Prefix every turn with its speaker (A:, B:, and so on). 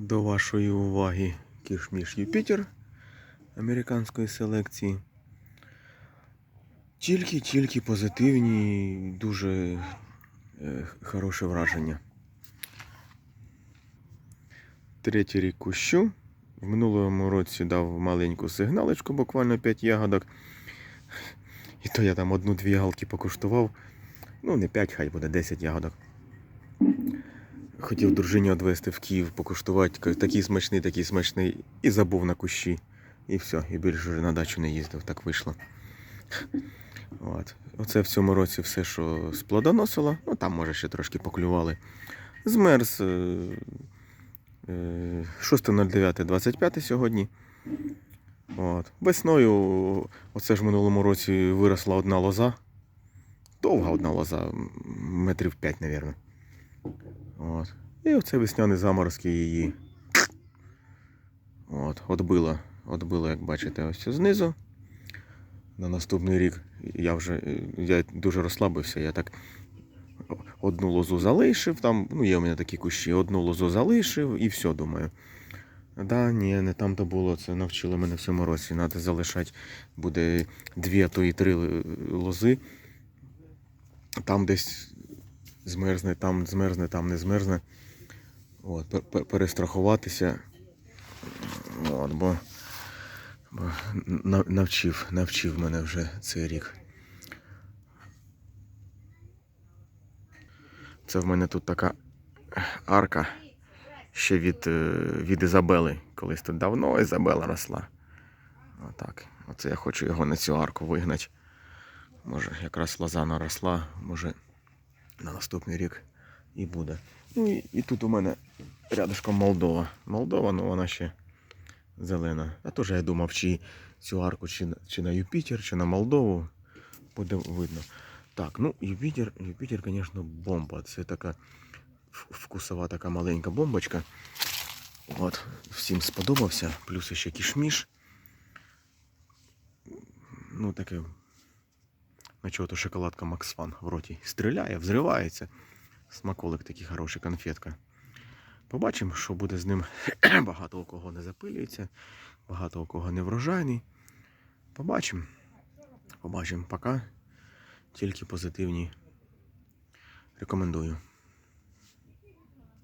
A: До вашої уваги кішміш Юпітер американської селекції. Тільки-тільки позитивні, дуже е, хороше враження. Третій рік кущу. В минулому році дав маленьку сигналочку, буквально 5 ягодок. І то я там одну-дві галки покуштував. Ну, не 5, хай буде 10 ягодок. Хотів дружині відвезти в Київ, покуштувати. Такий смачний, такий смачний. І забув на кущі. І все, і більше вже на дачу не їздив, так вийшло. От. Оце в цьому році все, що сплодоносило, ну там може ще трошки поклювали. Змерз е, е, 6.09.25 сьогодні. От. Весною, оце ж в минулому році виросла одна лоза. Довга одна лоза, метрів 5, мабуть. От. І оце весняні заморозки її. От, отбило, отбило, як бачите, ось знизу. На наступний рік я вже я дуже розслабився, я так одну лозу залишив, там, ну є у мене такі кущі, одну лозу залишив і все, думаю. Да, ні, не там то було, це навчили мене в цьому році. Треба залишати буде дві, а то і три лози. Там десь змерзне, там змерзне, там не змерзне. От, пер- пер- перестрахуватися. От, бо, бо навчив, навчив мене вже цей рік. Це в мене тут така арка ще від, е, від Ізабели. Колись тут давно Ізабела росла. Отак. Оце я хочу його на цю арку вигнати. Може, якраз лоза наросла, може на наступний рік і буде. Ну і, і тут у мене рядышком Молдова. Молдова, ну вона ще зелена. А теж я думав, чи цю арку, чи, чи на Юпітер, чи на Молдову. Буде видно. Так, ну Юпітер, Юпітер, звісно, бомба. Це така вкусова така маленька бомбочка. От, всім сподобався. Плюс ще кішміш. Ну, таке. На чого то шоколадка Максфан в роті стріляє, взривається. Смаколик такий хороший, конфетка. Побачимо, що буде з ним. Багато у кого не запилюється, багато у кого не врожайний. Побачимо. Побачимо. Пока. Тільки позитивні. Рекомендую.